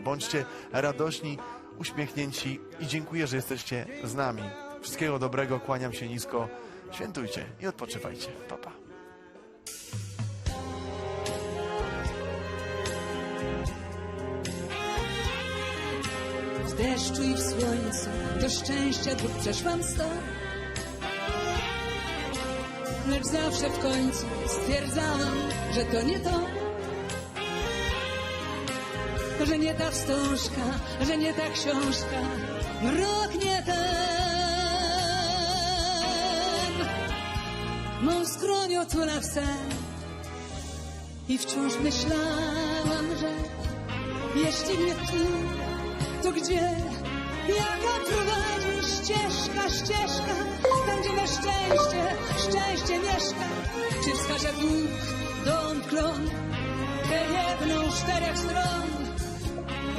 Bądźcie radośni, uśmiechnięci i dziękuję, że jesteście z nami. Wszystkiego dobrego, kłaniam się nisko. Świętujcie i odpoczywajcie. Pa, pa. W deszczu i w słońcu do szczęścia dróg przeszłam sto. Lecz zawsze w końcu stwierdzałam, że to nie to. Że nie ta wstążka, że nie ta książka, mrok nie ten. Mą skroń otula w sen i wciąż myślałam, że jeśli nie tu, to gdzie? Jaka prowadzi ścieżka, ścieżka, tam gdzie we szczęście, szczęście mieszka? Czy wskaże Bóg dom klon, tę jedną czterech stron,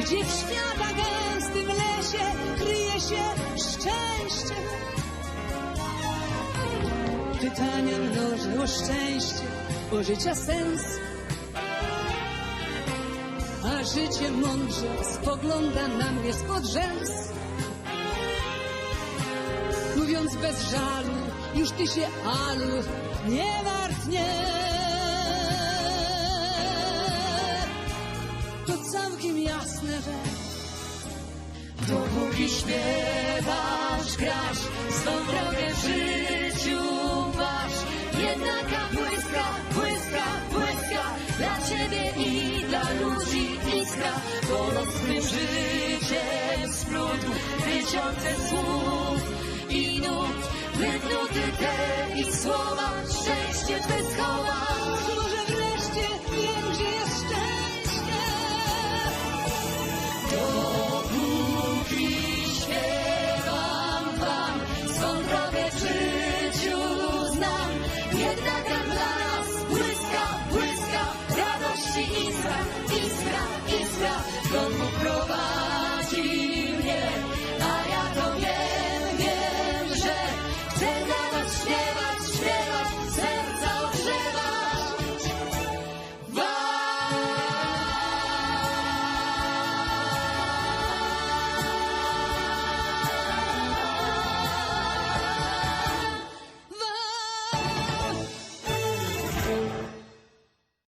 gdzie w świata gęstym lesie kryje się szczęście? Pytania mnożę o szczęście, o życia sens, a życie mądrze spogląda na mnie spod rzęs. Mówiąc bez żalu, już ty się alu nie martw. Dopóki śpiewasz, grasz, swą drogę w życiu masz. Jednaka błyska, błyska, błyska dla ciebie i dla ludzi iskra. Tym życiem splótł tysiące słów i nut. Wyknuty te ich słowa, szczęście twe schowa. jednakiem dla nas błyska, błyska, radości iskra, iskra, iskra.